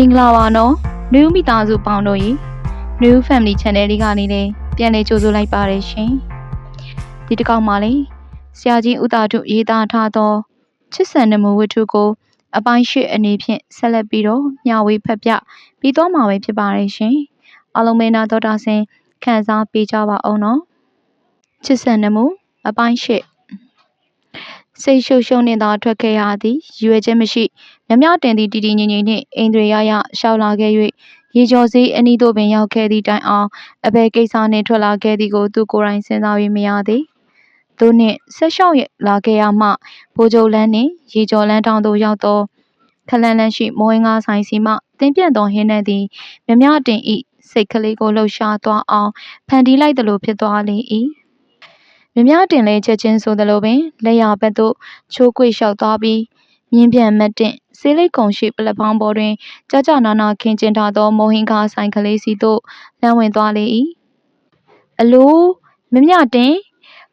မင်္ဂလာပါနော် New မိသားစုပေါင်းတို့ရေ New Family Channel လေးကနေလည်းပြန်လည်ကြိုဆိုလိုက်ပါတယ်ရှင်ဒီတစ်ခေါက်မှာလေဆရာကြီးဦးတာတို့ရေးသားထားသောချစ်ဆန်နမှုဝတ္ထုကို အပိုင်းရှိအနေဖြင့်ဆက်လက်ပြီးတော့မျှဝေဖက်ပြပြီးတော့မှာပဲဖြစ်ပါတယ်ရှင်အားလုံးပဲနာတော်တာဆင်ခံစားပေးကြပါအောင်နော်ချစ်ဆန်နမှုအပိုင်းရှိစိတ်ရှုပ်ရှုံးနေသောထွက်ခဲ့ရသည်ရွယ်ချက်မရှိ မြမတင်သည့်တီတီငိမ့်ငိမ့်နှင့်အိန္ဒြေရရရှောက်လာခဲ့၍ရေကျော်စေးအနီးသို့ပင်ရောက်ခဲ့သည့်တိုင်အောင်အဘယ်ကိစ္စနှင့်ထွက်လာခဲ့သည်ကိုသူကိုယ်တိုင်စဉ်းစား၍မရသည်သူနှင့်ဆက်လျှောက်လာခဲ့ရမှဘိုးချုပ်လန်းနှင့်ရေကျော်လန်းတောင်သို့ရောက်သောခလန်းလန်းရှိမိုးဝင်ကားဆိုင်စီမှတင်းပြန့်သောဟင်းနှံသည်မြမတင်ဤစိတ်ကလေးကိုလှုပ်ရှားသွားအောင်ဖန်တီးလိုက်သလိုဖြစ်သွားလေ၏မြမတင်လဲချက်ချင်းဆိုသလိုပင်လက်ရဘက်သို့ချိုးကွေ့လျှောက်သွားပြီးမြင်းပြန်မတ်တင် ဆေးလိပ်ကုံရှိပလက်ဖောင်းပေါ်တွင် ကြာကြာနာနာခင်းကျင်းထားသောမိုဟင်ကားဆိုင်ကလေးစီသို့လမ်းဝင်သွားလေ၏အလိုမမြတင်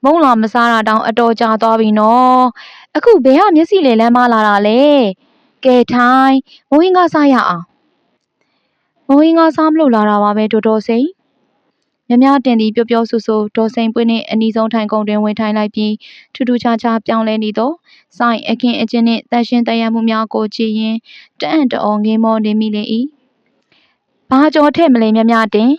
မုံလာမစားတာတောင်အတော်ကြာသွားပြီနော်အခုဘယ်ဟာမျက်စိလေလမ်းမလာတာလဲကဲထိုင်းမိုဟင်ကားစားရအောင်မိုဟင်ကားစားမလို့လာတာပါပဲတော်တော်စိန် မြမတင်သည်ပျော့ပျော့ဆူဆူဒေါ်စိန်ပွင့်နှင့်အနီးဆုံးထိုင်ကုန်တွင်ဝင်ထိုင်လိုက်ပြီးထူးထူးခြားခြားပြောင်းလဲနေသောဆိုင်အခင်းအကျင်းနှင့်တန်ရှင်းတရမှုများကိုကြည်ရင်တအံ့တအောငေးမောနေမိလေ၏ဘာကြောထည့်မလဲမြမတင်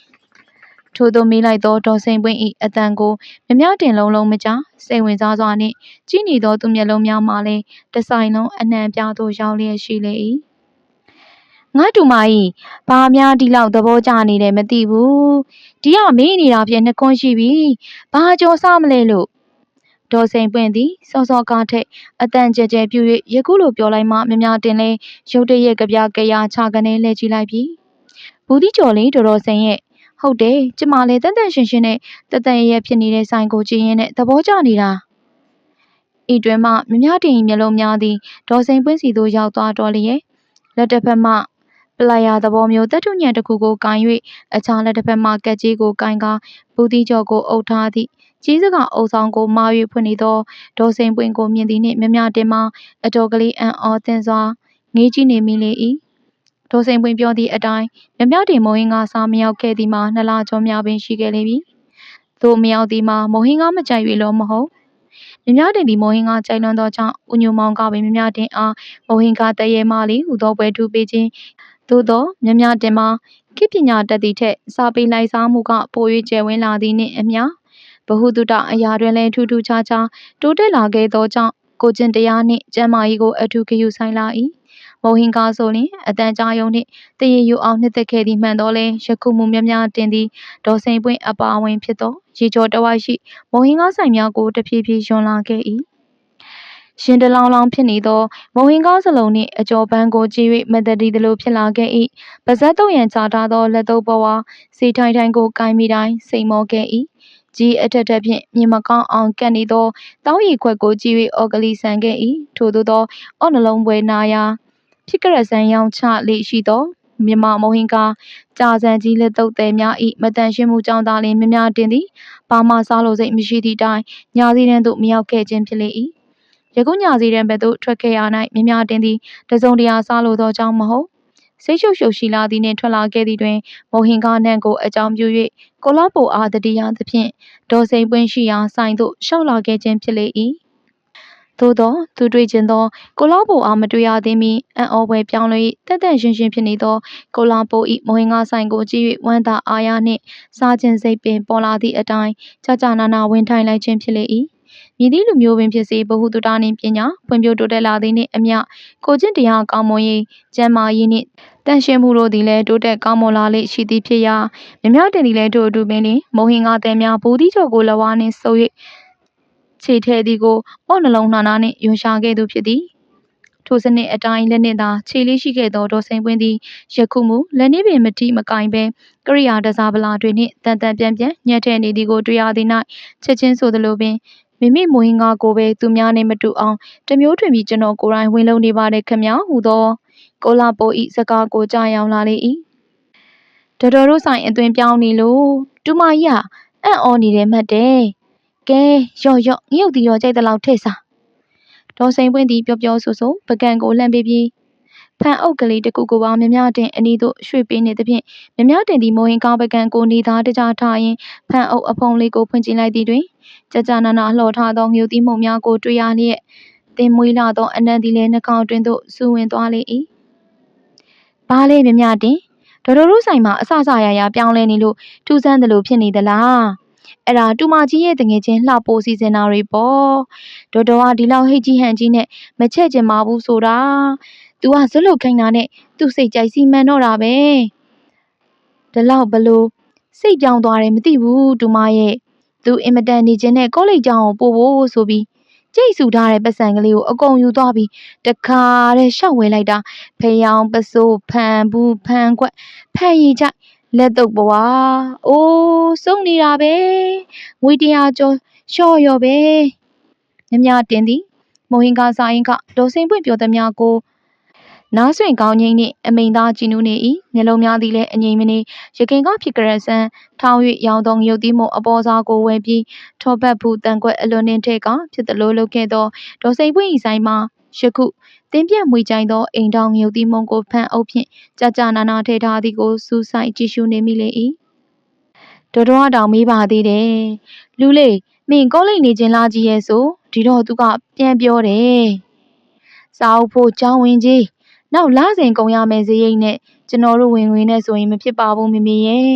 ထို့သောမေးလိုက်သောဒေါ်စိန်ပွင့်၏အတန်ကိုမြမတင်လုံးလုံးမကြားစိတ်ဝင်စားစွာနှင့်ကြည့်နေသောသူမျက်လုံးများမှလည်းတဆိုင်လုံးအနှံပြသို့ရောက်လျက်ရှိလေ၏ ငါတူမကြီးဘာများဒီလောက်သဘောကျနေတယ်မသိဘူးဒီကမေးနေတာဖြင့်နှခွန်းရှိပြီဘာကြောစားမလဲလို့ဒေါ်စိန်ပွင့်သည်စောစောကားထက်အတန်ကြဲကြဲပြူ၍ယခုလိုပြောလိုက်မှမြမတင်လဲရုတ်တရက်ကြပြကြရာချကနေလှည့်ကြည့်လိုက်ပြီဘူးဒီကျော်လေးတော်တော်စိန်ရဲ့ဟုတ်တယ်ကျမလည်းတန်တန်ရှင်ရှင်နဲ့တတန်ရရဖြစ်နေတဲ့ဆိုင်ကိုကြည့်ရင်းနဲ့သဘောကျနေတာဤတွင်မှမြမတင်၏မျက်လုံးများသည်ဒေါ်စိန်ပွင့်စီသို့ရောက်သွားတော်လျက်လက်တစ်ဖက်မှ ပလာယာသဘောမျိုးတက်ထုညံတစ်ခုကိုကင်၍အခြားလက်တစ်ဖက်မှကက်ကြီးကိုကင်ကာဘူးတီကျော်ကိုအုပ်ထားသည့်ကြီးစကအုပ်ဆောင်ကိုမာ၍ဖွင့်နေသောဒေါ်စိန်ပွင့်ကိုမြင်သည်နှင့်မြမတင်မှအတော်ကလေးအံ့ဩသင့်စွာငေးကြည့်နေမိလေ၏ဒေါ်စိန်ပွင့်ပြောသည့်အတိုင်းမြမတင်မုံဟင်းကစားမရောက်ခဲ့သည်မှာနှစ်လကျော်များပင်ရှိခဲ့လေပြီသို့မရောက်သည်မှာမုံဟင်းကမကြိုက်၍လောမဟုတ်မြမတင်သည်မုံဟင်းကကြိုက်လွန်သောကြောင့်ဦးညိုမောင်ကပင်မြမတင်အားမုံဟင်းကတရေမလေးဟူသောပွဲထူပေးခြင်း သို့သောမြမတင်မှာခေပညာတတ်သည့်ထက်စာပေလိုက်စားမှုကပို၍ကျယ်ဝန်းလာသည်နှင့်အမျှဘဟုတုတအရာတွင်လည်းထူးထူးခြားခြားတိုးတက်လာခဲ့သောကြောင့်ကိုကျင့်တရားနှင့်ကျမ်းမာရေးကိုအထူးဂရုစိုက်လာ၏မုံဟင်ကားဆိုလျှင်အတန်ကြာယုံနှင့်တရေယူအောင်နှစ်သက်ခဲ့သည်မှန်တော်လဲယခုမူများများတင်သည်ဒေါ်စိန်ပွင့်အပါအဝင်ဖြစ်သောရေကျော်တဝိုက်ရှိမုံဟင်ကားဆိုင်များကိုတဖြည်းဖြည်းယွန်လာခဲ့၏ ရှင်တလောင်လောင်ဖြစ်နေသောမုံဟင်ကားစလုံးနှင့်အကျော်ပန်းကိုကြည့်၍မတတိသလိုဖြစ်လာခဲ့၏ပါဇက်တုံရန်ချထားသောလက်သုံးဘဝစေထိုင်ထိုင်ကိုကိုင်းမိတိုင်းစိတ်မောခဲ့၏ကြီးအထက်ထက်ဖြင့်မြင်မကောင်းအောင်ကပ်နေသောတောင်းရီခွက်ကိုကြည့်၍အော်ကလီဆန်ခဲ့၏ထို့သောသောအော့နှလုံးပွဲနာရာဖြစ်ကြရဆန်ရောင်ချလေရှိသောမြမမုံဟင်ကာကြာစံကြီးလက်တုပ်သည်များဤမတန်ရှင်းမှုကြောင့်သာလျှင်မြများတင်သည်ဘာမှစားလို့စိတ်မရှိသည့်တိုင်ညာစည်းတန်းသို့မရောက်ခဲ့ခြင်းဖြစ်လေ၏ ယခုညာစည်းတန်းဘက်သို့ထွက်ခဲ့ရ၌မြများတင်သည်တစုံတရာစားလို့သောကြောင့်မဟုတ်စိတ်ရှုပ်ရှုပ်ရှိလာသည်နှင့်ထွက်လာခဲ့သည်တွင်မုံဟင်ကားနှံ့ကိုအကြောင်းပြု၍ကိုလောပိုအားတတိယသဖြင့်ဒေါ်စိန်ပွင့်ရှိရာဆိုင်သို့ရှောက်လာခဲ့ခြင်းဖြစ်လေ၏သို့သောသူတွေ့ခြင်းသောကိုလောပိုအားမတွေ့ရသေးမီအံ့ဩဖွယ်ပြောင်းလဲတက်တက်ရှင်းရှင်းဖြစ်နေသောကိုလောပို၏မုံဟင်ကားဆိုင်ကိုကြည့်၍ဝမ်းသာအားရနှင့်စားခြင်းစိတ်ပင်ပေါ်လာသည့်အတိုင်းကြာကြာနာနာဝင်ထိုင်လိုက်ခြင်းဖြစ်လေ၏ မည်သည့်လူမျိုးပင်ဖြစ်စေဘ ഹു တုတာနှင့်ပညာဖွံ့ဖြိုးတိုးတက်လာသည်နှင့်အမျှကိုကျင့်တရားကောင်းမွန်ရေးကျန်းမာရေးနှင့်တန်ရှင်းမှုတို့သည်လည်းတိုးတက်ကောင်းမွန်လာလေရှိသည်ဖြစ်ရာမြမတင်သည်လည်းထို့အတူပင်လျင်မုံဟင်ကားသည်များဘူဒီကျော်ကိုလဝါနှင့်ဆုပ်၍ခြေထဲသည်ကိုအော့နှလုံးနှာနာနှင့်ယွန်ရှာခဲ့သူဖြစ်သည်ထိုစနစ်အတိုင်းလက်နှင့်သာခြေလေးရှိခဲ့သောဒေါ်စိန်ပွင့်သည်ယခုမူလက်နှင့်ပင်မတိမကင်ပဲကရိယာတစားပလာတွေနှင့်တန်တန်ပြန်ပြန်ညှက်ထဲနေသည်ကိုတွေ့ရသည်၌ချက်ချင်းဆိုသလိုပင် မိမိမွေးငါကိုပဲသူများနဲ့မတူအောင်တမျိုးထွင်ပြီးကျွန်တော်ကိုယ်တိုင်ဝင်လုံနေပါတယ်ခမညာဟူသောကိုလာပိုဤစကားကိုကြားရောက်လာလေ၏တော်တော်တို့ဆိုင်အသွင်ပြောင်းနေလို့တူမကြီးကအံ့ဩနေတယ်မှတ်တယ်ကဲရော့ရော့ငရုတ်တီရောကြိုက်တဲ့လောက်ထည့်စားဒေါ်စိန်ပွင့်သည်ပျော်ပျော်ဆူဆူပကံကိုလှမ်းပေးပြီးဖန်အုပ်ကလေးတစ်ခုကိုပါမြမြတင်အနီးသို့ရွှေ့ပေးနေသဖြင့်မြမြတင်သည်မိုးဟင်းကားပကံကိုနေသားတကြထားရင်းဖန်အုပ်အဖုံလေးကိုဖွင့်ကြည့်လိုက်သည်တွင် ကြကြနာနာလှော်ထားသောငှုတ်သီးမှုန်များကို တွေ့ရလျက် သင်မွေးလာသောအနံသည်လည်း နှာခေါင်းတွင်သို့ စူဝင်သွားလေ၏။ဘာလဲမြမြတင်ဒေါ်တော်တို့ဆိုင်မှာအဆဆရရပြောင်းလဲနေလို့ထူးဆန်းတယ်လို့ဖြစ်နေသလား။အဲ့ဒါတူမကြီးရဲ့တငယ်ချင်းလှပိုးစီစဉ်တာတွေပေါ့။ဒေါ်တော်ကဒီလောက်ဟိတ်ကြီးဟန်ကြီးနဲ့မချက်ချင်ပါဘူးဆိုတာ။ तू ကဇွတ်လုခိုင်းတာနဲ့သူ့စိတ်ကြိုက်စီမံတော့တာပဲ။ဒီလောက်ဘလို့စိတ်ပြောင်းသွားတယ်မသိဘူးတူမရဲ့။ तू အင်မတန်နေခြင်းနဲ့ကောလိပ်ကျောင်းကိုပို့ဖို့ဆိုပြီးကြိတ်ဆူထားတဲ့ပတ်စံကလေးကိုအကုန်ယူသွားပြီးတခါတည်းရှောက်ဝဲလိုက်တာဖယောင်းပစိုးဖန်ဘူးဖန်ခွက်ဖန်ရီကြိုက်လက်တော့ဘွားအိုးစုံနေတာပဲငွေတရားကျော်လျှော့ရော့ပဲမြမတင်သည်မိုဟင်ကစာရင်ကဒေါ်စိန်ပွင့်ပြောသည်များကို နားဆွင့်ကောင်းငိမ့်နှင့်အမိန်သားကြည်နူးနေ၏မျက်လုံးများသည်လည်းအငြိမ်မနေရခင်ကဖြစ်ကြရဆန်းထောင်း၍ရောင်သောရုပ်သီးမှုအပေါ်စားကိုဝယ်ပြီးထောပတ်ဘူးတန်ကွက်အလွန်နှင်းထဲကဖြစ်သလိုလုပ်ခဲ့သောဒေါ်စိန်ပွင့်ဤဆိုင်မှာယခုတင်းပြတ်မွေကြိုင်သောအိမ်ထောင်ရုပ်သီးမှုကိုဖန်အုပ်ဖြင့်ကြာကြာနာနာထဲထားသည်ကိုစူးဆိုင်ကြည့်ရှုနေမိလေ၏တော်တော်တောင်မေးပါသေးတယ်လူလေးမင်းကောလိပ်နေခြင်းလားကြီးရဲ့ဆိုဒီတော့သူကပြန်ပြောတယ်စာအုပ်ဖို့ကျောင်းဝင်ကြီး နောက်လစဉ်ကုန်ရမယ်ဈေးရိတ်နဲ့ကျွန်တော်တို့ဝင်ဝင်နဲ့ဆိုရင်မဖြစ်ပါဘူးမမေရဲ့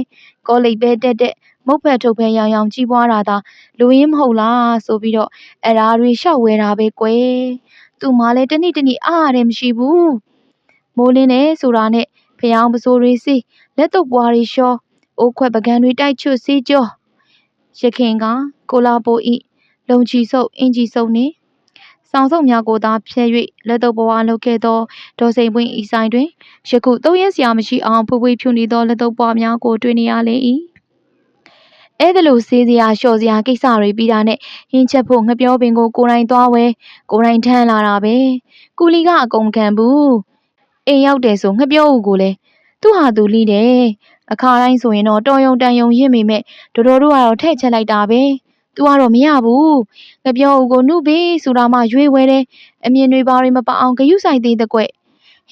ကောလိပ်ပဲတက်တက်မုတ်ဖက်ထုတ်ဖက်ရောင်ရောင်ကြီးပွားတာသာလူရင်းမဟုတ်လားဆိုပြီးတော့အရာတွေရှောက်ဝဲတာပဲကွယ်သူ့မှာလည်းတနေ့တနေ့အားရတယ်မရှိဘူးမိုးလင်းနေဆိုတာနဲ့ဖျောင်းပစိုးတွေစီးလက်တော့ပွားတွေရှောအိုးခွက်ပကံတွေတိုက်ချွတ်စီးကြောရခင်ကကိုလာပိုဤလုံချီဆုပ်အင်ကြီးဆုပ်နှင့် ဆောင်ဆုပ်များကိုသာဖျဲ၍လက်တော့ဘဝလုပ်ခဲ့သောဒေါ်စိန်ပွင့်ဤဆိုင်တွင်ယခုသုံးရက်စရာမရှိအောင်ဖွေးဖွေးဖြူနေသောလက်တော့ပွားများကိုတွေ့နေရလေ၏အဲ့ဒါလို့စေးစရာလျှော်စရာကိစ္စတွေပြီးတာနဲ့ဟင်းချက်ဖို့ငပြောပင်ကိုကိုယ်တိုင်သွားဝဲကိုယ်တိုင်ထမ်းလာတာပဲကူလီကအကုန်ခံဘူးအိမ်ရောက်တယ်ဆိုငပြောဦးကိုလည်းသူ့ဟာသူလိတယ်အခါတိုင်းဆိုရင်တော့တော်ယုံတန်ယုံရင့်မိမဲ့တော်တော်တို့ကတော့ထဲ့ချက်လိုက်တာပဲ သူကတော့ မရဘူးငပြောဦးကိုနှုတ်ပေးဆိုတာမှ ရွေးဝဲတယ် အမြင်တွေဘာတွေမပအောင်ဂယုဆိုင်သေးတဲ့ကွဟင်း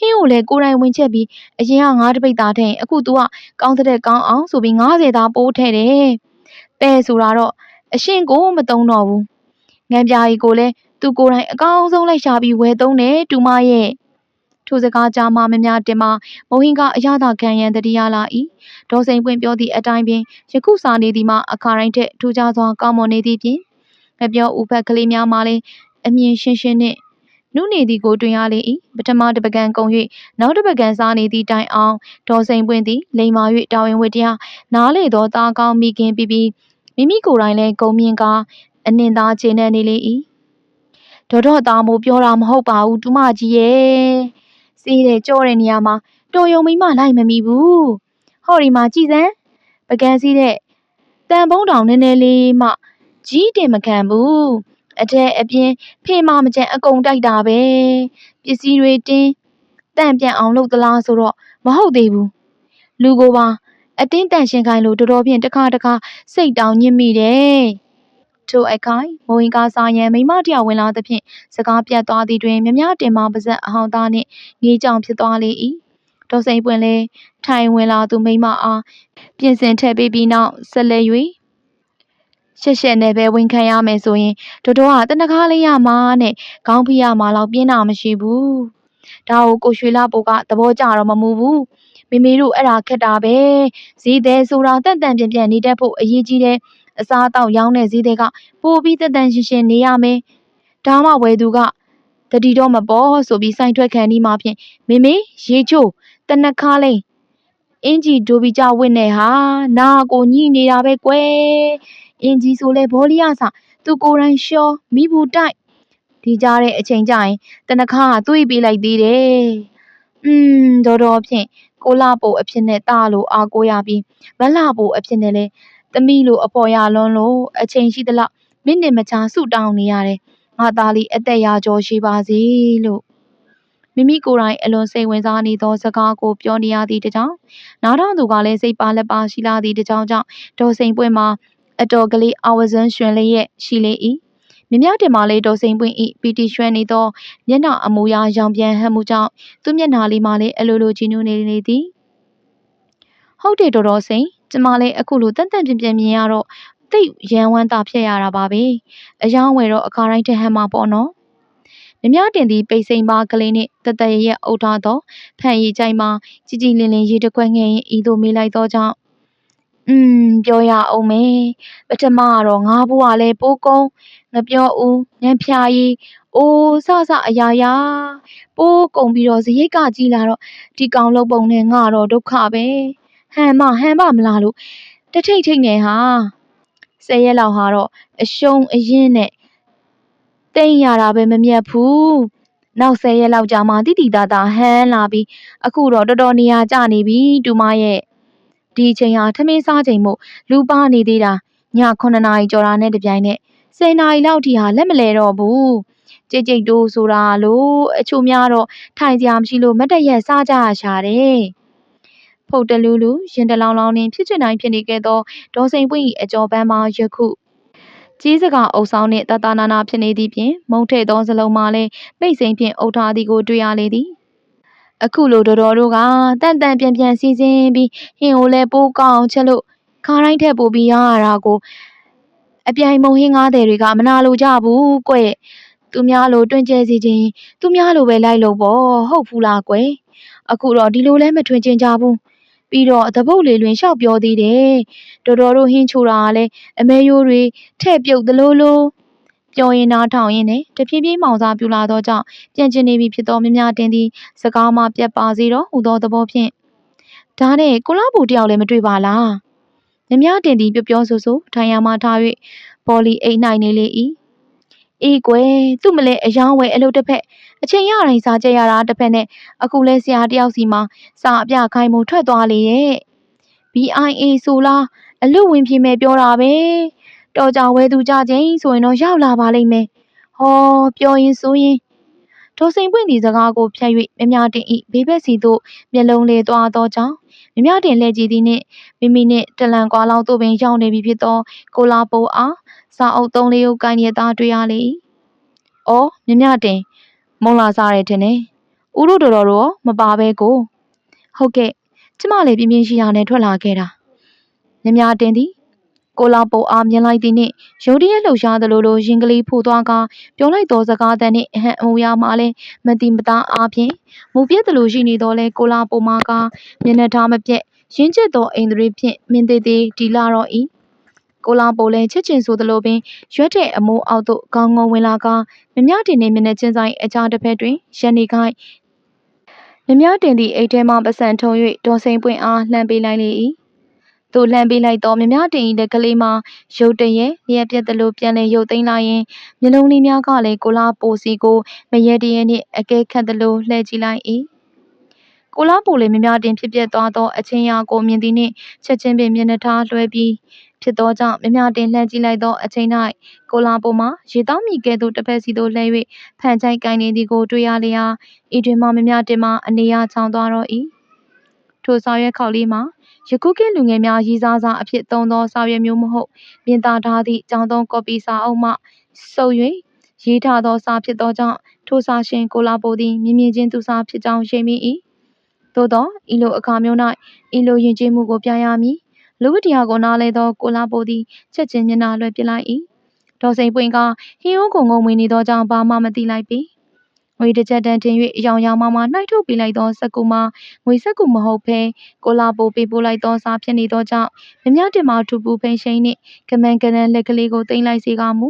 ကိုလည်း ကိုယ်တိုင်ဝင်ချက်ပြီး အရင်က ငါးတပိတ်သားထည့်အခု तू ကကောင်းတဲ့ကောင်းအောင်ဆိုပြီး90သားပိုးထည့်တယ် ပဲဆိုတာတော့ အရှင်ကိုမတုံးတော့ဘူး။ငံပြာကြီးကိုလည်း သူကိုယ်တိုင် အကောင်းဆုံးလိုက်ရှာပြီး ဝယ်သုံးတယ် တူမရဲ့။ ထိုစကားကြားမှမများတင်မှမုံဟင်ကအရသာခံရန်တတိယလာ၏။ဒေါ်စိန်ပွင့်ပြောသည့်အတိုင်းပင်ယခုစာနေသည်မှာအခါတိုင်းထက်ထူးခြားစွာကောင်းမွန်နေသည်ဖြင့်ငပြောဥဖက်ကလေးများမှလည်းအမြင်ရှင်းရှင်းနှင့်နုနေသည်ကိုတွင်ရလေ၏ပထမတပကံကုန်၍နောက်တပကံစားနေသည့်တိုင်အောင်ဒေါ်စိန်ပွင့်သည်လိန်မာ၍တာဝန်ဝတ္တရားနားလေသောသားကောင်းမိခင်ပြီးပြီးမိမိကိုယ်တိုင်လည်းဂုံမြင့်ကားအနှင်သားခြေနဲ့နေလေ၏ဒေါတော့သားမို့ပြောတာမဟုတ်ပါဘူးတူမကြီးရဲ့ စီးတဲ့ကြောတဲ့နေရာမှာတော်ယုံမိမလိုက်မမီဘူးဟော်ဒီမှာကြည်စမ်းပကန်းစည်းတဲ့တန်ပုံးတောင်နည်းနည်းလေးမှကြီးတင်မခံဘူးအထက်အပြင်းဖေးမမကျန်အကုန်တိုက်တာပဲပစ္စည်းတွေတင်းတန့်ပြန့်အောင်လုပ်သလားဆိုတော့မဟုတ်သေးဘူးလူကိုပါအတင်းတန်ရှင်ခိုင်းလို့တော်တော်ဖြင့်တစ်ခါတစ်ခါစိတ်တောင်ညစ်မိတယ်။ ထိုအခိုင်မဝင်ကားစာရန်မိမတယောက်ဝင်လာသဖြင့်စကားပြတ်သွားသည်တွင်မြမတင်မပါဇက်အဟောင်းသားနှင့်ငေးကြောင်ဖြစ်သွားလေ၏။ဒေါ်စိန်ပွင့်လဲထိုင်ဝင်လာသူမိမအားပြင်ဆင်ထည့်ပေးပြီးနောက်ဆက်လက်၍ရှက်ရှက်နဲ့ပဲဝင်ခံရမယ်ဆိုရင်တို့တော့ကတနကားလေးရမှာနဲ့ခေါင်းဖိရမှာတော့ပြင်းတာမရှိဘူး။ဒါကိုကိုရွှေလာပိုကသဘောကျတော့မမူဘူး။မိမိတို့အဲ့ဒါခက်တာပဲဈေးသည်ဆိုတာတန်တန်ပြန်ပြန်နေတတ်ဖို့အရေးကြီးတယ် အစားအသောက်ရောင်းတဲ့ဈေးတွေကပိုပြီးတန်တန်ရှင်းရှင်းနေရမယ်ဒါမှဝယ်သူကတတိတော့မပေါ်ဆိုပြီးစိုင်ထွက်ခံဒီမှာဖြင့်မိမိရေချိုးတနခါလိန်အင်ကြီးဒိုဘီကြဝစ်နေဟာနာကိုညှိနေတာပဲကွယ်အင်ကြီးဆိုလဲဘောလီယာစာသူကိုယ်တိုင်ရှောမိဘူးတိုက်ဒီကြားတဲ့အချိန်ကျရင်တနခါကသွေးပေးလိုက်သေးတယ်อืมတော်တော်ဖြင့်ကိုလှပိုအဖြစ်နဲ့သားလို့အားကိုးရပြီးမလှပိုအဖြစ်နဲ့လည်း သမီးလိုအဖော်ရလွန်းလို့အချိန်ရှိသလောက်မိနစ်မချာဆုတောင်းနေရတယ်ငါသားလေးအသက်ရာကျော်ရှိပါစေလို့မိမိကိုယ်တိုင်အလွန်စိတ်ဝင်စားနေသောစကားကိုပြောနေရသည့်တကြောင်နားထောင်သူကလည်းစိတ်ပါလက်ပါရှိလာသည့်တကြောင်ကြောင့်ဒေါ်စိန်ပွင့်မှာအတော်ကလေးအဝဇန်းရွှင်လေးရဲ့ရှိလေ၏မြမြတင်မာလေးဒေါ်စိန်ပွင့်ဤပီတီရွှဲနေသောမျက်နှာအမူအရာရောင်ပြန်ဟပ်မှုကြောင့်သူ့မျက်နှာလေးမှလည်းအလိုလိုကြည်နူးနေနေသည်ဟုတ်တယ်တော်တော်စိန် ကျမလည်းအခုလိုတန်တန်ပြင်းပြင်းမြင်ရတော့သိပ်ရန်ဝမ်းသာဖြစ်ရတာပါပဲအယောင်းဝယ်တော့အခါတိုင်းတဟန်မှာပေါ့နော်မြမြတင်သည်ပိတ်စိန်ပါကလေးနှင့်တတရရက်အုပ်ထားသောဖန်ရီကြိုင်မှာကြည်ကြည်လင်လင်ရေတကွက်ငယ်ရင်ဤသို့မေးလိုက်သောကြောင့်อืมပြောရအောင်မယ်ပထမကတော့ငါဘွားလဲပိုးကုန်းငပြောဦးညံဖြာရီအိုးဆဆအရာရာပိုးကုံပြီးတော့ဇရိတ်ကကြီးလာတော့ဒီကောင်လုံးပုံနဲ့ငါတော့ဒုက္ခပဲ ဟန်မဟန်မမလားလို့တထိတ်ထိတ်နေဟာဆယ်ရက်လောက်ဟာတော့အရှုံးအရင်နဲ့တိတ်ရတာပဲမမြတ်ဘူးနောက်ဆယ်ရက်လောက်ကြာမှတိတိတသာဟန်းလာပြီးအခုတော့တော်တော်နေရာကျနေပြီတူမရဲ့ဒီအချိန်ဟာထမင်းစားချိန်မို့လူပါနေသေးတာည9နာရီကျော်တာနဲ့တပြိုင်နက်10နာရီလောက်ထိဟာလက်မလဲတော့ဘူးကြိတ်ကြိတ်တိုးဆိုတာလို့အချို့များတော့ထိုင်စရာမရှိလို့မတ်တရက်စားကြရရှာတယ် ဖုတ်တလူးလူရင်တလောင်လောင်နှင့်ဖြစ်ချင်တိုင်းဖြစ်နေခဲ့သောဒေါ်စိန်ပွင့်၏အကျော်ပန်းမှာယခုကြီးစကားအုပ်ဆောင်နှင့်တတနာနာဖြစ်နေသည့်ဖြင့်မုံထဲ့သောစလုံးမှာလည်းပိတ်စိန်ဖြင့်အုပ်ထားသည်ကိုတွေ့ရလေသည်အခုလိုတော်တော်တို့ကတန်တန်ပြန်ပြန်စီစဉ်ပြီးဟင်ကိုလည်းပိုးကောင်းချက်လို့ခါတိုင်းထက်ပိုပြီးရရတာကိုအပြိုင်မုံဟင်းကားတဲ့တွေကမနာလိုကြဘူးကွသူများလိုတွင်ကျဲစီခြင်းသူများလိုပဲလိုက်လို့ပေါ့ဟုတ်ဘူးလားကွယ်အခုတော့ဒီလိုလဲမထွင်ကျင်ကြဘူး ပြီးတော့သပုတ်လေးလွင်လျှောက်ပြောသေးတယ်တော်တော်တို့ဟင်းချိုတာကလည်းအမဲရိုးတွေထဲ့ပြုတ်သလိုလိုပြောရင်နားထောင်ရင်းနဲ့တဖြည်းဖြည်းမောင်စားပြူလာသောကြောင့်ပြန်ကျင်နေပြီဖြစ်သောမြမြတင်သည်စကားမှပြတ်ပါစေတော့ဟူသောသဘောဖြင့်ဒါနဲ့ကိုလာဘူတယောက်လည်းမတွေ့ပါလားမြမြတင်သည်ပြောပြောဆိုဆိုထိုင်ရမှထား၍ပေါ်လီအိတ်နိုင်နေလေ၏အေးကွယ်သူ့မလဲအယောင်းဝယ်အလုပ်တစ်ဖက် အချိန်ရတိုင်းစားကြရတာတစ်ဖက်နဲ့အခုလဲဆရာတယောက်စီမှာစာအပြခိုင်းမှုထွက်သွားလေရဲ့ BIA ဆိုလားအလွတ်ဝင်ပြေမယ်ပြောတာပဲတော်ကြဝဲသူကြချင်းဆိုရင်တော့ရောက်လာပါလိမ့်မယ်ဟောပြောရင်ဆိုရင်ဒေါ်စိန်ပွင့်ဒီစကားကိုဖျက်၍မြမြတင်ဤဘေးဘက်စီသို့မျက်လုံးလေးသွားသောကြောင့်မြမြတင်လှည့်ကြည့်သည်နှင့်မိမိနှင့်တလန်ကွာလောက်သို့ပင်ရောက်နေပြီဖြစ်သောကိုလာပိုအားစာအုပ်သုံးလေးကိုကိုင်းရသားတွေ့ရလေ၏။အော်မြမြတင် မုံလာစားရတဲ့နဲ့ဦးတို့တော်တော်တော့မပါပဲကိုဟုတ်ကဲ့ကျမလည်းပြင်းပြင်းရှိရနဲ့ထွက်လာခဲ့တာမြမြတင်သည်ကိုလာပိုအားမြင်လိုက်သည်နှင့်ရုတ်တရက်လှုပ်ရှားသလိုလိုရင်ကလေးဖိုးသွားကပြောလိုက်သောစကားသံနှင့်အဟံအမူအရာမှလည်းမတိမသားအားဖြင့်မူပြက်သလိုရှိနေတော့လဲကိုလာပိုမာကမျက်နှာထားမပြက်ရင်းကျက်သောအိမ်တွေဖြင့်မင်းသေးသေးဒီလာတော့၏ ကိုလာပိုလဲချစ်ချင်ဆိုသလိုပင်ရွက်တဲ့အမိုးအောက်သို့ခေါင်းငုံဝင်လာကမြမြတင်နေမျက်နှာချင်းဆိုင်အကြားတစ်ဖက်တွင်ရန်နေခိုက်မြမြတင်သည့်အိတ်ထဲမှပစံထုံ၍ဒေါ်စိန်ပွင့်အားလှမ်းပေးလိုက်လေ၏သူလှမ်းပေးလိုက်သောမြမြတင်၏လက်ကလေးမှာရုတ်တရက်လျက်ပြက်သလိုပြန်လည်ရုပ်သိမ်းလာရင်မျက်လုံးလေးများကလည်းကိုလာပိုစီကိုမရဲတရဲနှင့်အကဲခတ်သလိုလှည့်ကြည့်လိုက်၏ကိုလာပိုလည်းမြမြတင်ဖြစ်ပျက်သွားသောအချင်းရာကိုမြင်သည်နှင့်ချက်ချင်းပင်မျက်နှာထားလွှဲပြီး ဖြစ်သောကြောင့်မြမြတင်လှမ်းကြည့်လိုက်သောအချိန်၌ကိုလာပိုမှာရေတောင်းမိကဲ့သို့တစ်ဖက်စီသို့လှည့်၍ဖန်ချိုက်ကိုင်းနေသည်ကိုတွေ့ရလျာဤတွင်မှမြမြတင်မှအနေရချောင်းသွားတော့၏ထိုဆောင်ရွက်ခေါက်လေးမှာယခုခေတ်လူငယ်များရေးစားစာအဖြစ်သုံးသောစာရွက်မျိုးမဟုတ်မြင်သာထားသည့်ကျောင်းသုံးကော်ပီစာအုပ်မှစုပ်၍ရေးထားသောစာဖြစ်သောကြောင့်ထိုစာရှင်ကိုလာပိုသည်မြင်မြင်ချင်းသူစာဖြစ်ကြောင်းရှိမိ၏သို့သောဤလိုအခါမျိုး၌ဤလိုယဉ်ကျေးမှုကိုပြရမည် လူဝတ္တရားကိုနားလဲသောကိုလာပိုသည်ချက်ချင်းမျက်နှာလွှဲပစ်လိုက်၏ဒေါ်စိန်ပွင့်ကဟင်းဦးကုံငုံဝင်နေသောကြောင့်ဘာမှမသိလိုက်ပေငွေတစ်ချက်တန်းတင်၍အယောင်ယောင်မမနှိုက်ထုတ်ပေးလိုက်သောစက်ကူမှာငွေစက်ကူမဟုတ်ဘဲကိုလာပိုပေးပို့လိုက်သောစားဖြစ်နေသောကြောင့်မြမြတင်မထူပူဖိန်ရှိန်နှင့်ကမန်ကနန်လက်ကလေးကိုတင်လိုက်စေကမူ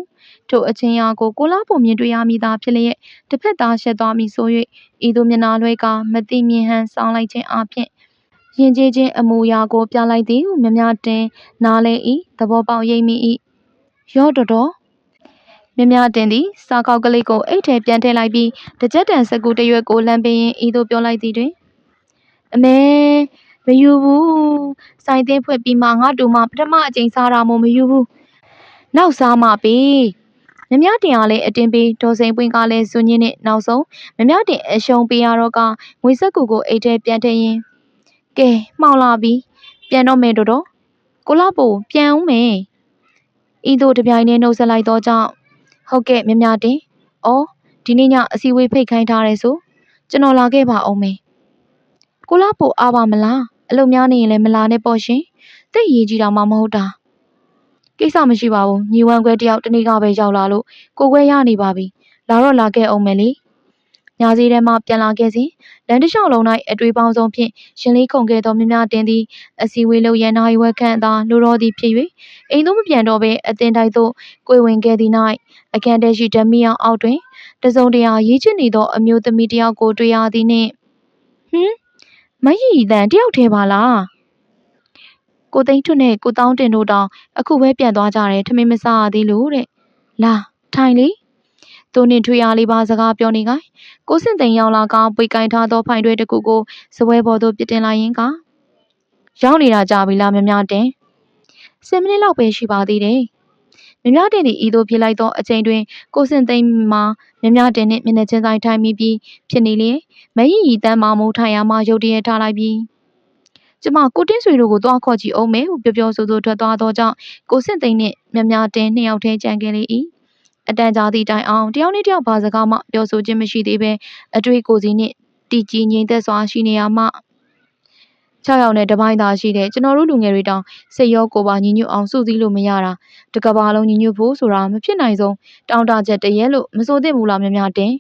ထိုအချင်းရာကိုကိုလာပိုမြင်တွေ့ရမိသာဖြစ်လျက်တစ်ဖက်သားရှက်သွားမိဆို၍ဤသို့မျက်နာလွှဲကမတိမြင်ဟန်ဆောင်းလိုက်ခြင်းအပြင် ရင်ကျေးချင်းအမူအရာကို ပြလိုက်သည်ဟုမြမြတင်နားလဲ၏သဘောပေါက်ရိပ်မိ၏ရော့တော်တော်မြမြတင်သည်စားကောက်ကလေးကိုအိတ်ထဲပြန်ထည့်လိုက်ပြီးတကြက်တန်စကူတရွက်ကိုလမ်းပေးရင်ဤသို့ပြောလိုက်သည်တွင်အမေမယူဘူးစိုင်းသိန်းဖွက်ပြီးမှငါတို့မှပထမအကြိမ်စားတာမို့မယူဘူးနောက်စားမှပေးမြမြတင်ကလည်းအတင်းပေးဒေါ်စိန်ပွင့်ကလည်းဇွန်ညင်းနဲ့နောက်ဆုံးမြမြတင်အရှုံးပေးရတော့ကငွေဆက်ကူကိုအိတ်ထဲပြန်ထည့်ရင် ကဲမှောက်လာပြီပြန်တော့မယ်တော်တော်ကိုလာပို့ပြန်ဦးမယ်ဤသို့တပြိုင်တည်းနှုတ်ဆက်လိုက်တော့ကြောင့်ဟဟုတ်ကဲ့မြမြတင်။အော်ဒီနေ့ညအစည်းအဝေးဖိတ်ခိုင်းထားတယ်ဆိုကျွန်တော်လာခဲ့ပါအောင်မယ်။ကိုလာပို့အားပါမလား။အလုပ်များနေရင်လည်းမလာနဲ့ပေါ့ရှင်။သိရေးကြီးတာမှမဟုတ်တာ။ကိစ္စမရှိပါဘူး။ညီဝမ်းခွဲတယောက်တနေ့ကပဲရောက်လာလို့ကိုခွဲရနေပါပြီ။လာတော့လာခဲ့အောင်မယ်လေ။ ညာစည်းထဲမှပြန်လာခဲ့စဉ်လမ်းတစ်လျှောက်လုံး၌အတွေ့ပေါင်းဆုံးဖြင့်ရှင်လေးခုန်ခဲ့သောမြမြတင်သည်အစည်းအဝေးလုပ်ရန်နိုင်ဝက်ခန့်သာလိုတော်သည်ဖြစ်၍အိမ်သို့မပြန်တော့ဘဲအတင်တိုက်သို့ကိုယ်ဝင်ခဲ့သည့်၌အခန်းထဲရှိဓမီအောင်အောက်တွင်တစုံတရာရေးချစ်နေသောအမျိုးသမီးတစ်ယောက်ကိုတွေ့ရသည်နှင့်ဟင်မယီတန်တယောက်တည်းပါလားကိုသိန်းထွတ်နဲ့ကိုတောင်းတင်တို့တောင်အခုပဲပြန်သွားကြတယ်ထမင်းမစားရသေးလို့တဲ့လာထိုင်လေ သူနှင့်ထွေရလေးပါစကားပြောနေကိုင်ကိုစင်သိန်ရောက်လာကပွေကင်ထားသောဖိုင်တွေတစ်ခုကိုစပွဲပေါ်သို့ပြစ်တင်လိုက်ရင်းကရောက်နေတာကြာပြီလားမများတင်10မိနစ်လောက်ပဲရှိပါသေးတယ်မများတင်သည့်ဤသို့ဖြစ်လိုက်သောအချိန်တွင်ကိုစင်သိန်မှာမများတင်နှင့်မျက်နှာချင်းဆိုင်ထိုင်မိပြီးဖြစ်နေလျင်မယီရီတန်းမောင်မိုးထိုင်ရမှရုတ်တရက်ထားလိုက်ပြီးကျမကိုတင်းဆွေတို့ကိုသွားခေါ်ကြည့်အောင်မယ်ဟုပြောပြောဆိုဆိုထွက်သွားသောကြောင့်ကိုစင်သိန်းနှင့်မြမြတင်နှစ်ယောက်တည်းကြံခဲ့လေ၏ အတန်ကြာသည့်တိုင်အောင်တယောက်နှင့်တယောက်ဘာစကားမှပြောဆိုခြင်းမရှိသေးဘဲအတွေ့ကိုစီနှင့်တီကြည်ငြိမ်သက်စွာရှိနေရမှ6ယောက်နဲ့တပိုင်းသာရှိတဲ့ကျွန်တော်တို့လူငယ်တွေတောင်စိတ်ရောကိုယ်ပါညီညွတ်အောင်စုစည်းလို့မရတာတကဘာလုံးညီညွတ်ဖို့ဆိုတာမဖြစ်နိုင်ဆုံးတောင်းတချက်တရဲလို့မဆိုသင့်ဘူးလားမြမြတင်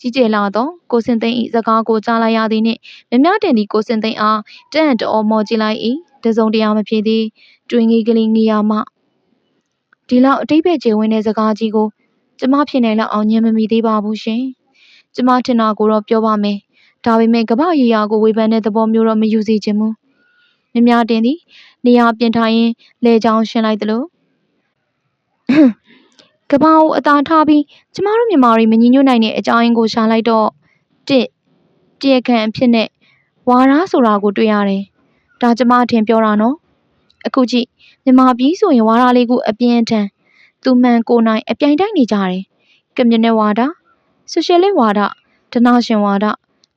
ကြီးကျယ်လာသောကိုစင်သိန်း၏စကားကိုကြားလိုက်ရသည်နှင့်မြမြတင်သည့်ကိုစင်သိန်းအားတန့်တော်မော်ကြည့်လိုက်၏တစုံတရာမဖြစ်သည်တွင်ငီကလေးငီယာမှ ဒီလောက်အတိတ်ပဲကျေဝင်းတဲ့စကားကြီးကိုကျမဖြစ်နိုင်လောက်အောင်ညံမမီသေးပါဘူးရှင်ကျမထင်တာကိုတော့ပြောပါမယ်ဒါပေမဲ့ကမ္ဘာရေးရာကိုဝေဖန်တဲ့သဘောမျိုးတော့မယူစေချင်ဘူးမြမြတင်သည်နေရာပြင်ထားရင်လေချောင်းရှင်းလိုက်သလိုကဘာကိုအသာထားပြီးကျမတို့မြန်မာတွေမညီညွတ်နိုင်တဲ့အကြောင်းရင်းကိုရှာလိုက်တော့တစ်တရားခံအဖြစ်နဲ့ဝါရဆိုတာကိုတွေ့ရတယ်။ဒါကျမအထင်ပြောတာနော်။အခုကြည့် မြန်မာပြည်ဆိုရင်ဝါရလေးကိုအပြင်းထန်သူမှန်ကိုနိုင်အပြိုင်တိုက်နေကြတယ်။ကွန်မြူနစ်ဝါဒဆိုရှယ်လစ်ဝါဒဒနာရှင်ဝါဒ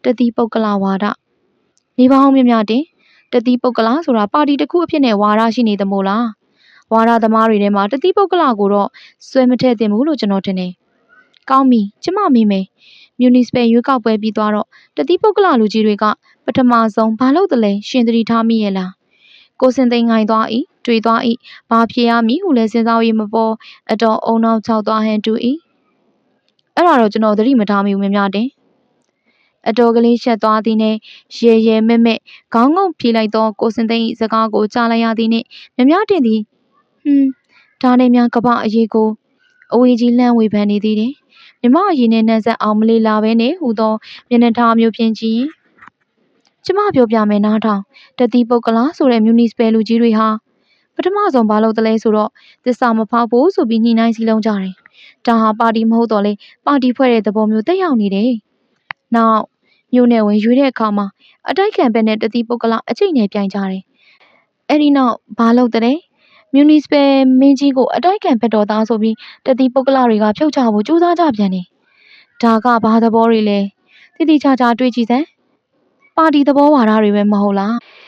တတိပုဂ္ဂလဝါဒနေပေါင်းမြမြတင်တတိပုဂ္ဂလဆိုတာပါတီတစ်ခုအဖြစ်နဲ့ဝါဒရှိနေသမို့လား။ဝါရသမားတွေထဲမှာတတိပုဂ္ဂလကိုတော့ဆွဲမထည့်သင့်ဘူးလို့ကျွန်တော်ထင်တယ်။ကောင်းပြီကျမမိမယ်။မြူနီစပယ်ရွေးကောက်ပွဲပြီးသွားတော့တတိပုဂ္ဂလလူကြီးတွေကပထမဆုံးဘာလို့တလဲရှင်သတိထားမိရဲ့လား။ကိုစင်သိန်းငိုင်းသွား၏ တွေ့သွား၏ဘာဖြစ်ရမည်ဟုလဲစဉ်းစား၍မပေါ်အတော်အုံနောက်ချောက်သွားဟန်တူ၏အဲ့ဒါတော့ကျွန်တော်သတိမထားမိဘူးမများတင်အတော်ကလေးရှက်သွားသည်နှင့်ရေရဲမဲ့မဲ့ခေါင်းငုံပြေးလိုက်သောကိုစင်သိန်း၏စကားကိုကြားလိုက်ရသည်နှင့်မများတင်သည်ဟွန်းဒါနဲ့များကပအရေးကိုအဝေးကြီးလှမ်းဝေဖန်နေသေးတယ်မြမအရေးနဲ့နှက်ဆက်အောင်မလေးလာပဲနေဟူသောမျက်နှာထားမျိုးဖြင့်ကြည့်ရင်ကျမပြောပြမယ်နားထောင်တတိပုတ်ကလာဆိုတဲ့မြူနီစပယ်လူကြီးတွေဟာ ပထမဆုံးဘာလို့တလဲဆိုတော့သစ္စာမဖောက်ဘူးဆိုပြီးညှိနှိုင်းစီလုံးကြတယ်ဒါဟာပါတီမဟုတ်တော့လေပါတီဖွဲ့တဲ့သဘောမျိုးတက်ရောက်နေတယ်နောက်မြို့နယ်ဝင်ရွေးတဲ့အခါမှာအတိုက်ခံဘက်နဲ့တတိပုတ်ကလာအချိန်နဲ့ပြိုင်ကြတယ်အဲ့ဒီနောက်ဘာလို့တဲ့မြူနီစပယ်မင်းကြီးကိုအတိုက်ခံဘက်တော်သားဆိုပြီးတတိပုဂ္ဂလတွေကဖြုတ်ချဖို့ကြိုးစားကြပြန်တယ်။ဒါကဘာသဘောတွေလဲ။တိတိကျကျတွေးကြည့်စမ်း။ပါတီသဘောဝါဒတွေပဲမဟုတ်လား။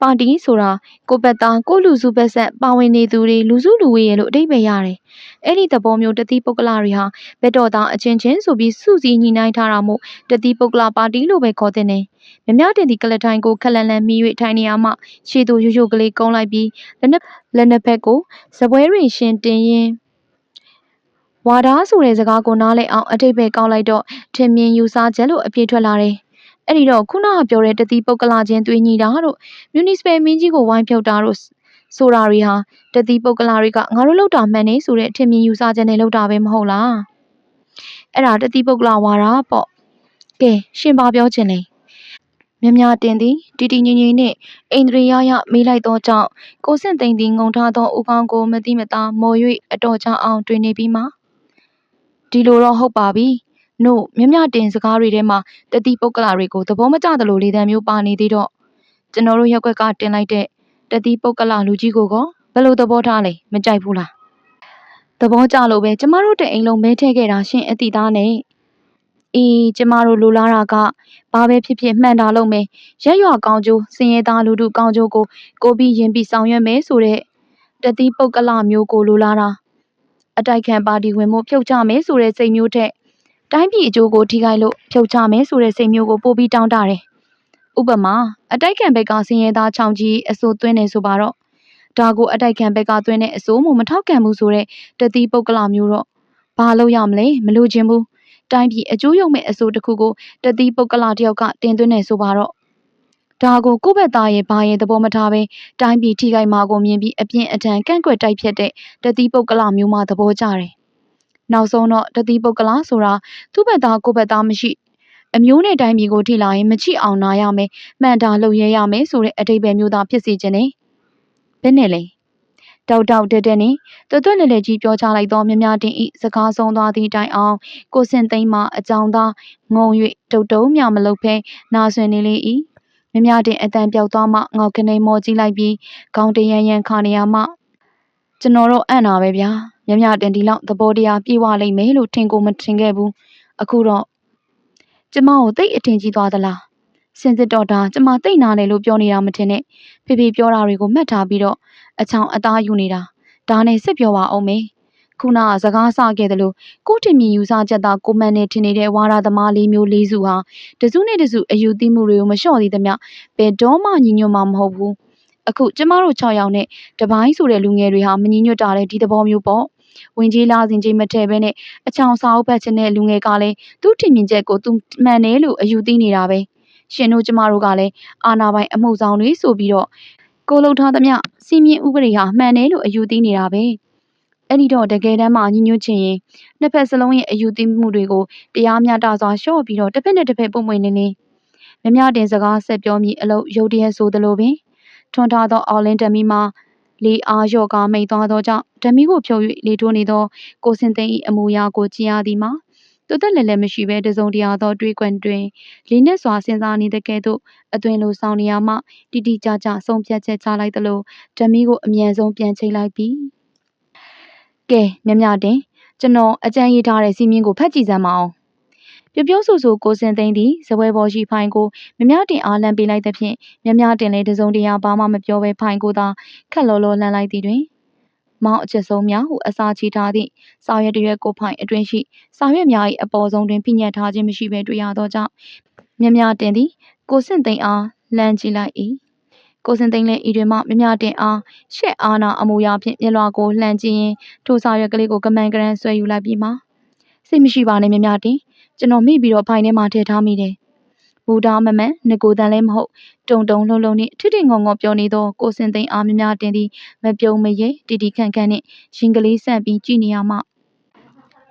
ပါတီဆိုတာကိုယ့်ဘက်သားကိုယ့်လူစုဘက်ဆက်ပါဝင်နေသူတွေလူစုလူဝေးရလို့အတိတ်ပဲရတယ်။အဲ့ဒီသဘောမျိုးတတိပုဂ္ဂလတွေဟာဘက်တော်သားအချင်းချင်းဆိုပြီးစုစည်းညီနိုင်ထားတာမို့တတိပုဂ္ဂလပါတီလို့ပဲခေါ်တဲ့နေ။မြမတင်ဒီကလထိုင်ကိုခက်လန်လန်မိ၍ထိုင်နေရမှရှေ့သို့ရိုးရိုးကလေးကုန်းလိုက်ပြီးလက်နှစ်လက်နှစ်ဖက်ကိုစပွဲတွင်ရှင်တင်ရင်းဝါဒါဆိုတဲ့စကားကိုနားလည်အောင်အတိတ်ပဲကောက်လိုက်တော့ထင်မြင်ယူဆချက်လို့အပြေထွက်လာတယ်။ အဲ့ဒီတော့ခုနကပြောတဲ့တတိပုတ်ကလာချင်းသွေးညီတာတို့မြူနီစပယ်မင်းကြီးကိုဝိုင်းဖြုတ်တာတို့ဆိုတာတွေဟာတတိပုတ်ကလာတွေကငါတို့လောက်တာမှန်နေဆိုတဲ့ထင်မြင်ယူဆချက်နဲ့လောက်တာပဲမဟုတ်လား။အဲ့ဒါတတိပုတ်ကလာဝါဒါပေါ့။ကဲရှင်ပါပြောချင်လေ။မြမြတင်သည်တီတီငိမ့်ငိမ့်နှင့်အိန္ဒြေယယမေးလိုက်သောကြောင့်ကိုစင့်သိမ့်သည်ငုံထားသောဦးခေါင်းကိုမတိမတာမော်၍အတော်ကြာအောင်တွင်နေပြီးမှဒီလိုတော့ဟုတ်ပါပြီ နို့မြမြတင်စကားတွေထဲမှာတတိပုဂ္ဂလာတွေကိုသဘောမကျသလိုလေတံမျိုးပါနေသေးတော့ကျွန်တော်တို့ရက်ွက်ကတင်လိုက်တဲ့တတိပုဂ္ဂလာလူကြီးကိုကောဘယ်လိုသဘောထားလဲမကြိုက်ဘူးလားသဘောကျလို့ပဲကျမတို့တဲ့အိမ်လုံးမဲထဲခဲ့တာရှင်အတိသားနဲ့အေးကျမတို့လိုလားတာကဘာပဲဖြစ်ဖြစ်မှန်တာလုပ်မယ်ရက်ရွာကောင်းကျိုးစင်ရဲသားလူထုကောင်းကျိုးကိုကိုပြီးရင်ပြီးဆောင်ရွက်မယ်ဆိုတဲ့တတိပုတ်ကလမျိုးကိုလိုလားတာအတိုက်ခံပါတီဝင်မှုဖြုတ်ချမယ်ဆိုတဲ့စိတ်မျိုးထက် တိုင်းပြည်အကျိုးကိုထိခိုက်လို့ဖြုတ်ချမယ်ဆိုတဲ့စိတ်မျိုးကိုပို့ပြီးတောင်းတတယ်။ဥပမာအတိုက်ခံဘက်ကစင်ရဲသားချောင်းကြီးအစိုးသွင်းနေဆိုပါတော့ဒါကိုအတိုက်ခံဘက်ကသွင်းတဲ့အစိုးမှုမထောက်ခံဘူးဆိုတဲ့တတိပုဂ္ဂလမျိုးတော့ဘာလို့ရမလဲမလို့ခြင်းဘူးတိုင်းပြည်အကျိုးရုံမဲ့အစိုးတစ်ခုကိုတတိပုဂ္ဂလတယောက်ကတင်သွင်းနေဆိုပါတော့ဒါကိုကိုယ့်ဘက်သားရဲ့ဘာရဲ့သဘောမထားပဲတိုင်းပြည်ထိခိုက်မှာကိုမြင်ပြီးအပြင်းအထန်ကန့်ကွက်တိုက်ဖြတ်တဲ့တတိပုဂ္ဂလမျိုးမှသဘောကျတယ်။ နောက်ဆုံးတော့တတိပုဂ္ဂလဆိုတာသူ့ဘက်သားကိုယ့်ဘက်သားမရှိအမျိုးနဲ့တိုင်းပြည်ကိုထိလာရင်မချိအောင်နာရမယ်မှန်တာလှုပ်ရဲရမယ်ဆိုတဲ့အတိတ်ပဲမျိုးသားဖြစ်စေခြင်းနဲ့ဘယ်နဲ့လဲတောက်တောက်တက်တက်နဲ့တွတ်တွတ်လဲလဲကြီးပြောချလိုက်တော့မြမတင်ဤစကားဆုံးသွားသည့်တိုင်အောင်ကိုစင်သိမ်းမှအကြောင်းသားငုံ၍တုတ်တုံးမြမလုပ်ဖဲနာဆွင်နေလေ၏မြမတင်အတန်ပြောက်သွားမှငေါက်ကနေမော်ကြည့်လိုက်ပြီးခေါင်းတရန်ရန်ခါနေရမှကျွန်တော်တော့အံ့တာပဲဗျာ မြမတင်ဒီလောက်သဘောတရားပြေဝလိမ့်မယ်လို့ထင်ကိုမထင်ခဲ့ဘူးအခုတော့ကျမကိုတိတ်အထင်ကြီးသွားသလားစင်စစ်တော့ဒါကျမတိတ်နာတယ်လို့ပြောနေတာမထင်နဲ့ဖေဖေပြောတာတွေကိုမှတ်ထားပြီးတော့အချောင်အသားယူနေတာဒါနဲ့စစ်ပြောပါအောင်မေခုနကစကားဆခဲ့တယ်လို့ကိုထင်မြင်ယူဆချက်သားကိုမန်နဲ့ထင်နေတဲ့ဝါရသမားလေးမျိုးလေးစုဟာတစုနဲ့တစုအယူသီးမှုတွေကိုမလျှော့သေးသမျှဘယ်တော့မှညီညွတ်မှာမဟုတ်ဘူးအခုကျမတို့6ယောက်နဲ့တပိုင်းဆိုတဲ့လူငယ်တွေဟာမညီညွတ်တာတဲ့ဒီသဘောမျိုးပေါ့ ဝင်ကြီးလာစဉ်ကြီးမထဲဘဲနဲ့အချောင်စာအုပ်ဖတ်ခြင်းတဲ့လူငယ်ကလည်းသူ့ထင်မြင်ချက်ကိုသူမှန်တယ်လို့အယူသိနေတာပဲရှင်တို့ကျမတို့ကလည်းအာနာပိုင်အမှုဆောင်တွေဆိုပြီးတော့ကိုလှုပ်ထားသမျှစီမင်းဥပဒေဟာမှန်တယ်လို့အယူသိနေတာပဲအဲ့ဒီတော့တကယ်တမ်းမှညီညွတ်ချင်ရင်နှစ်ဖက်စလုံးရဲ့အယူသိမှုတွေကိုတရားမျှတစွာရှော့ပြီးတော့တစ်ဖက်နဲ့တစ်ဖက်ပုံမှန်နေနေမမြတင်စကားဆက်ပြောမိအလုပ်ရုတ်တရက်ဆိုသလိုပင်ထွန်းထားသောအော်လင်းတမီမှာ လေအားလျော့ကားမိန်သွားသောကြောင့်ဓမီကိုဖြုတ်၍လေထိုးနေသောကိုစင်သိန်း၏အမူအရာကိုကြည်ရသည်မှာတွတ်တက်လည်းလည်းမရှိဘဲတစုံတရာသောတွေးကွင်တွင်လေးနက်စွာစဉ်းစားနေတဲ့ကဲ့သို့အသွင်လိုဆောင်နေရမှတိတိကျကျဆုံးဖြတ်ချက်ချလိုက်သလိုဓမီကိုအမြန်ဆုံးပြန်ချိန်လိုက်ပြီကဲမြမြတင်ကျွန်တော်အကြံရေးထားတဲ့စီမင်းကိုဖတ်ကြည့်စမ်းပါအောင် ပြပြဆိုဆိုကိုစင်သိန်းသည်ဇပွဲပေါ်ရှိဖိုင်ကိုမြမြတင်အားလန့်ပေးလိုက်သဖြင့်မြမြတင်လည်းတစုံတရာဘာမှမပြောဘဲဖိုင်ကိုသာခက်လောလောလှမ်းလိုက်သည်တွင်မောင်အချက်ဆုံးများဟုအစာချီထားသည့်စာရွက်တရွက်ကိုဖိုင်အတွင်ရှိစာရွက်များ၏အပေါ်ဆုံးတွင်ဖိညက်ထားခြင်းမရှိဘဲတွေ့ရသောကြောင့်မြမြတင်သည်ကိုစင်သိန်းအားလှမ်းကြည့်လိုက်၏ကိုစင်သိန်းလည်းဤတွင်မှမြမြတင်အားရှက်အားနာအမူအရာဖြင့်မျက်လွှာကိုလှမ်းကြည့်ရင်းထိုစာရွက်ကလေးကိုကမန်ကရန်ဆွဲယူလိုက်ပြီးမှစိတ်မရှိပါနဲ့မြမြတင် ကျွန်တော်မိပြီးတော့ဖိုင်ထဲမှာထည့်ထားမိတယ်ဘူဒါမမန်ငကိုတန်လည်းမဟုတ်တုံတုံလုံးလုံးနှင့်ထိထိငုံငုံပြောနေသောကိုစင်သိန်းအားများများတင်သည်မပြုံမရဲတီတီခန့်ခန့်နှင့်ရင်ကလေးဆန့်ပြီးကြည်နေရမှ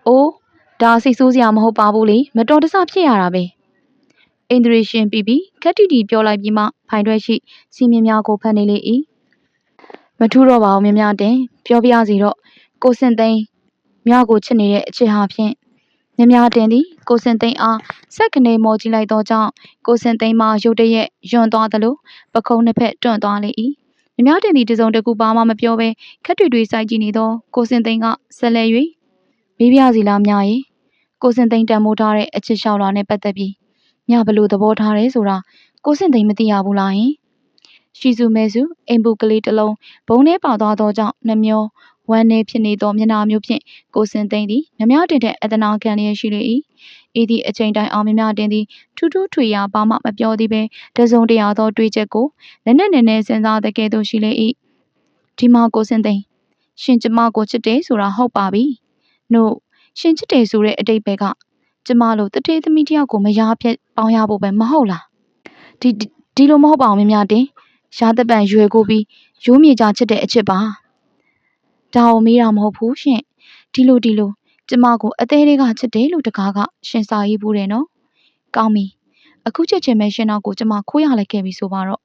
အိုးဒါစိတ်ဆိုးစရာမဟုတ်ပါဘူးလေမတော်တဆဖြစ်ရတာပဲအိန္ဒြေရှင်ပြီးပြီးခက်တီတီပြောလိုက်ပြီးမှဖိုင်တွဲရှိစီမင်းများကိုဖတ်နေလေ၏မထူးတော့ပါဘူးမြများတင်ပြောပြစီတော့ကိုစင်သိန်းမြကိုချစ်နေတဲ့အချစ်ဟာဖြင့်မြများတင်သည် ကိုစင်သိန်းအားဆက်ကနေမော်ကြည့်လိုက်သောကြောင့်ကိုစင်သိန်းမှရုတ်တရက်ယွန့်သွားသလိုပခုံးနှစ်ဖက်တွန့်သွားလေ၏မြများတင်သည်တစုံတကူပါမှမပြောဘဲခက်တွေတွေစိုက်ကြည့်နေသောကိုစင်သိန်းကဆက်လက်၍မိဖုရားစီလားမြရဲ့ကိုစင်သိန်းတန်မိုးထားတဲ့အချစ်လျှောက်လာနဲ့ပတ်သက်ပြီးမြဘလို့သဘောထားတယ်ဆိုတာကိုစင်သိန်းမသိရဘူးလားယင်ရှိစုမဲစုအိမ်ပူကလေးတစ်လုံးဘုံထဲပါသွားသောကြောင့်နှမျော ဝမ်းနေဖြစ်နေသောမျက်နှာမျိုးဖြင့်ကိုစင်သိန်းသည်မြမတင်တဲ့အတနာခံလျက်ရှိလေ၏ဤသည့်အချိန်တိုင်းအောင်မြမတင်သည်ထူးထူးထွေရာဘာမှမပြောသည်ပင်တစုံတရာသောတွေးချက်ကိုလက်နဲ့နဲ့နဲ့စဉ်းစားတဲ့ကဲ့သို့ရှိလေ၏ဒီမှာကိုစင်သိန်းရှင်ကျမကိုချစ်တယ်ဆိုတာဟုတ်ပါပြီနို့ရှင်ချစ်တယ်ဆိုတဲ့အတိတ်ပဲကကျမလိုတထေးသမီးတယောက်ကိုမရဖြစ်ပေါင်းရဖို့ပဲမဟုတ်လားဒီဒီလိုမဟုတ်ပါဘူးမြမတင်ရှားသက်ပံရွယ်ကိုပြီးရိုးမြေကြချစ်တဲ့အချစ်ပါ ဒါကိုမေးတာမဟုတ်ဘူးရှင်ဒီလိုဒီလိုကျမကိုအသေးလေးကချစ်တယ်လို့တကားကရှင်စာရေးဘူးတယ်နော်ကောင်းပြီအခုချက်ချင်းပဲရှင်နောက်ကိုကျမခိုးရလိုက်ခဲ့ပြီဆိုပါတော့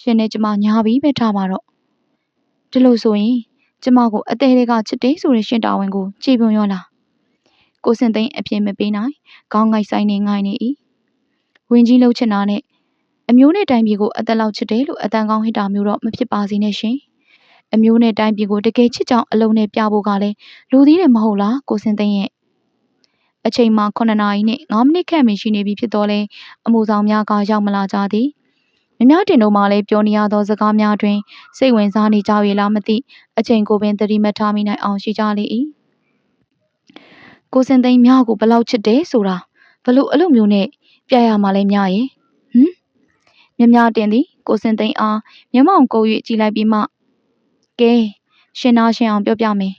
ရှင်နဲ့ကျမညာပြီးပဲထားပါတော့ဒီလိုဆိုရင်ကျမကိုအသေးလေးကချစ်တယ်ဆိုတဲ့ရှင်တာဝန်ကိုကြည်ပွန်ရောလားကိုစင်သိန်းအပြင်းမပေးနိုင်ခေါင်းငိုက်ဆိုင်နေငိုင်းနေ၏ဝင်းကြီးလှုပ်ချင်တာနဲ့အမျိုးနဲ့တိုင်းပြည်ကိုအသက်လောက်ချစ်တယ်လို့အတန်ကောင်းဟစ်တာမျိုးတော့မဖြစ်ပါစေနဲ့ရှင် အမျိုးနဲ့တိုင်းပြည်ကိုတကယ်ချစ်ကြောင်အလုံးနဲ့ပြဖို့ကလည်းလူသေးတယ်မဟုတ်လားကိုစင်သိန်းရဲ့အချိန်မှ9နာရီနဲ့9မိနစ်ခန့်ပဲရှိနေပြီဖြစ်တော့လဲအမှုဆောင်များကရောက်မလာကြသည်မများတင်တို့မှလည်းပြောနေရသောစကားများတွင်စိတ်ဝင်စားနေကြ၍လားမသိအချိန်ကိုပင်သတိမထားမိနိုင်အောင်ရှိကြလေ၏ကိုစင်သိန်းမြကိုဘယ်လောက်ချစ်တယ်ဆိုတာဘလို့အဲ့လိုမျိုးနဲ့ပြရမှာလဲမြရဲ့ဟမ်မြမြတင်သည်ကိုစင်သိန်းအားမျက်မှောင်ကုပ်၍ကြည့်လိုက်ပြီးမှ ကဲရှင်နာရှင်အောင်ပြောပြမယ်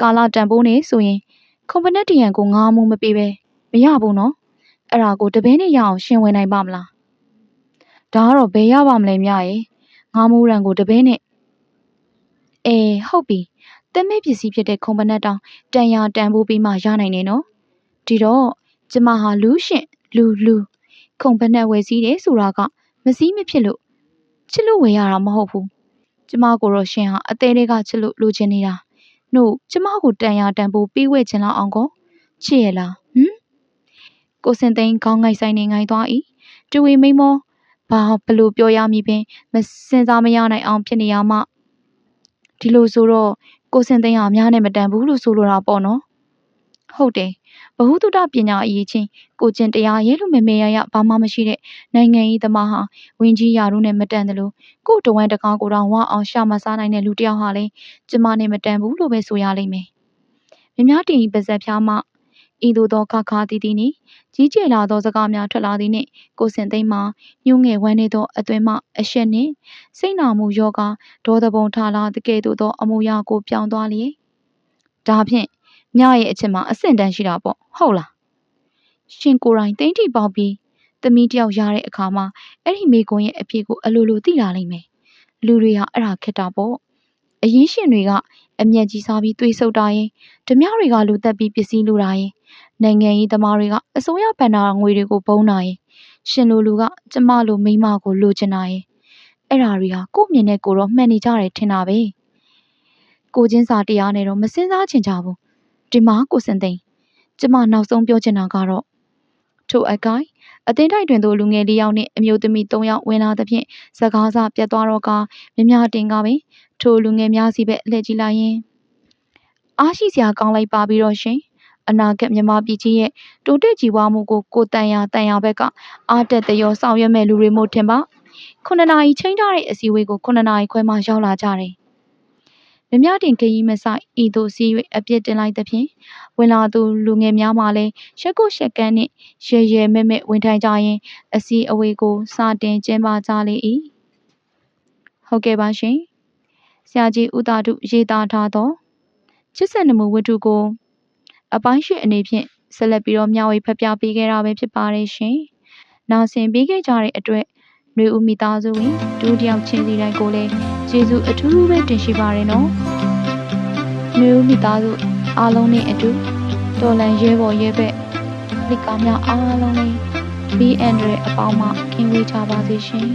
ကာလာတန်ဖိုးနေဆိုရင်ကွန်ပဏီတရန်ကိုငါမှုမပေးပဲမရဘူးနော်အဲ့ဒါကိုတပင်းနဲ့ရအောင်ရှင်ဝင်နိုင်ပါမလားဒါကတော့ဘယ်ရပါမလဲမြရဲ့ငါမှုရန်ကိုတပင်းနဲ့အေးဟုတ်ပြီတမဲပစ္စည်းဖြစ်တဲ့ကွန်ပဏီတောင်တန်ရာတန်ဖိုးပြီးမှရနိုင်တယ်နော်ဒီတော့ကျမဟာလူရှင်လူလူခုံပနက်ဝယ်စည်းတယ်ဆိုတာကမစည်းမဖြစ်လို့ချစ်လို့ဝယ်ရတာမဟုတ်ဘူး ကျမကိုတော့ရှင်ဟာအသေးလေးကချစ်လို့လိုချင်နေတာနှုတ်ကျမကိုတန်ရာတန်ဖို့ပြီးဝဲချင်လောက်အောင်ကိုချစ်ရလားဟမ်ကိုစင်သိန်းခေါင်းငိုက်ဆိုင်နေငိုင်းသွား၏တူဝီမိန်မောဘာဘလို့ပြောရမည်ပင်မစင်စားမရနိုင်အောင်ဖြစ်နေရမှဒီလိုဆိုတော့ကိုစင်သိန်းဟာများနဲ့မတန်ဘူးလို့ဆိုလိုတာပေါ့နော်ဟုတ်တယ် ဘ ഹു တုတပညာအရေးချင်းကိုကျင်တရားရဲလို့မမေရရဘာမှမရှိတဲ့နိုင်ငံရေးသမားဟာဝင်းကြီးရာတို့နဲ့မတန်တယ်လို့ကို့တဝမ်းတကားကိုတော့ဝအောင်ရှာမစားနိုင်တဲ့လူတစ်ယောက်ဟာလေကျမနဲ့မတန်ဘူးလို့ပဲဆိုရလိမ့်မယ်မြများတင်ဤပါဇက်ဖျားမှဤသို့သောခါခါတီတီနှင့်ကြီးကျယ်လာသောစကားများထွက်လာသည်နှင့်ကိုစင်သိမ်းမှညှို့ငယ်ဝမ်းနေသောအသွင်မှအရှက်နှင့်စိတ်နာမှုယောဂဒေါသပုံထလာတကဲ့သို့သောအမူအရာကိုပြောင်းသွားလျက်ဒါဖြင့် မြရဲ့အချက်မှာအဆင့်တန်းရှိတာပေါ့ဟုတ်လားရှင်ကိုယ်တိုင်တိမ့်ထိပေါက်ပြီးသမီးတယောက်ရတဲ့အခါမှာအဲ့ဒီမိကွန်းရဲ့အဖြစ်ကိုအလိုလိုသိလာလိမ့်မယ်လူတွေဟာအဲ့ဒါခက်တာပေါ့အရင်ရှင်တွေကအမျက်ကြီးစားပြီးသွေးဆုပ်တာရင်ဓမြတွေကလူသက်ပြီးပစ္စည်းလူတာရင်နိုင်ငံရေးသမားတွေကအစိုးရဗန်နာငွေတွေကိုဘုံနာရင်ရှင်လူလူကကျမလိုမိန်းမကိုလိုချင်တာရင်အဲ့ဓာတွေဟာကို့မြင်နဲ့ကိုတော့မှန်နေကြတယ်ထင်တာပဲကိုချင်းစာတရားနဲ့တော့မစင်စားချင်ကြဘူး ဒီမှာကိုစင်သိန်းကျမနောက်ဆုံးပြောချင်တာကတော့ထိုအကိုင်အသင်းထိုက်တွင်သို့လူငယ်လေးယောက်နှင့်အမျိုးသမီး၃ယောက်ဝင်လာသဖြင့်စကားစပြတ်သွားတော့ကမြမြတင်ကပင်ထိုလူငယ်များစီပဲလှည့်ကြည့်လိုက်ရင်အားရှိစရာကောင်းလိုက်ပါပြီတော့ရှင်အနာဂတ်မြမပြည်ကြီးရဲ့တိုးတက်ကြီးပွားမှုကိုကိုတန်ရတန်ရဘက်ကအားတက်တရောဆောင်ရွက်မဲ့လူတွေမို့ထင်ပါခုနှစ်နာရီချိန်ထားတဲ့အစည်းအဝေးကိုခုနှစ်နာရီခွဲမှရောက်လာကြတယ် မြမြတင်ခရီးမဆိုင်ဤသို့စီး၍အပြစ်တင်လိုက်သဖြင့်ဝင်လာသူလူငယ်များမှလည်းရက်ကိုရက်ကန်းနှင့်ရဲရဲမဲမဲဝင်ထိုင်ကြရင်အစီအဝေးကိုစတင်ကျင်းပကြလေ၏ဟုတ်ကဲ့ပါရှင်ဆရာကြီးဦးတာတုရေးသားထားသောချစ်ဆက်နမှုဝတ္ထုကိုအပိုင်းရှိအနေဖြင့်ဆက်လက်ပြီးတော့မျှဝေဖတ်ပြပေးခဲ့တာပဲဖြစ်ပါတယ်ရှင်နာဆင်ပေးခဲ့ကြတဲ့အတွက် နှွေဦးမိသားစုဝင်ဒုတိယချင်းစီတိုင်းကိုလည်းကျေးဇူးအထူးပဲတင်ရှိပါတယ်နော်နှွေဦးမိသားစုအားလုံးနဲ့အတူတော်လန်ရဲဘော်ရဲဘက်လိကာများအားလုံးနဲ့ BN ရဲ့အပေါင်းမှကင်းဝေးကြပါစေရှင်